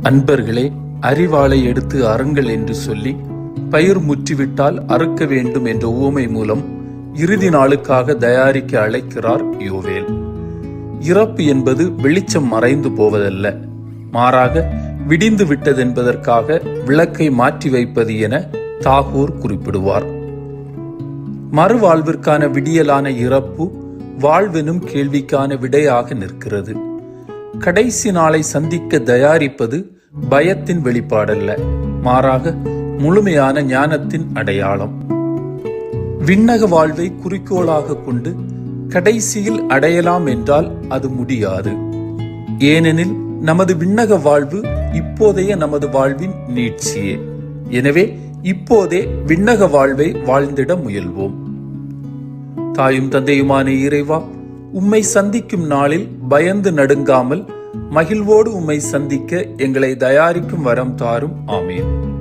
அன்பர்களே அறிவாளை எடுத்து அருங்கள் என்று சொல்லி பயிர் முற்றிவிட்டால் அறுக்க வேண்டும் என்ற ஊமை மூலம் இறுதி நாளுக்காக தயாரிக்க அழைக்கிறார் யோவேல். இறப்பு என்பது வெளிச்சம் மறைந்து போவதல்ல. மாறாக விடிந்து விட்டதென்பதற்காக விளக்கை மாற்றி வைப்பது என தாகூர் குறிப்பிடுவார். மறுவாழ்விற்கான விடியலான இறப்பு வாழ்வெனும் கேள்விக்கான விடையாக நிற்கிறது. கடைசி நாளை சந்திக்க தயாரிப்பது பயத்தின் வெளிப்பாடல்ல. மாறாக முழுமையான ஞானத்தின் அடையாளம். விண்ணக வாழ்வை குறிக்கோளாக கொண்டு கடைசியில் அடையலாம் என்றால் அது முடியாது. ஏனெனில் நமது விண்ணக வாழ்வு இப்போதைய நமது வாழ்வின் நீட்சியே. எனவே இப்போதே விண்ணக வாழ்வை வாழ்ந்திட முயல்வோம். தாயும் தந்தையுமான இறைவா உம்மை சந்திக்கும் நாளில் பயந்து நடுங்காமல் மகிழ்வோடு உம்மை சந்திக்க எங்களை தயாரிக்கும் வரம் தாரும். ஆமேன்.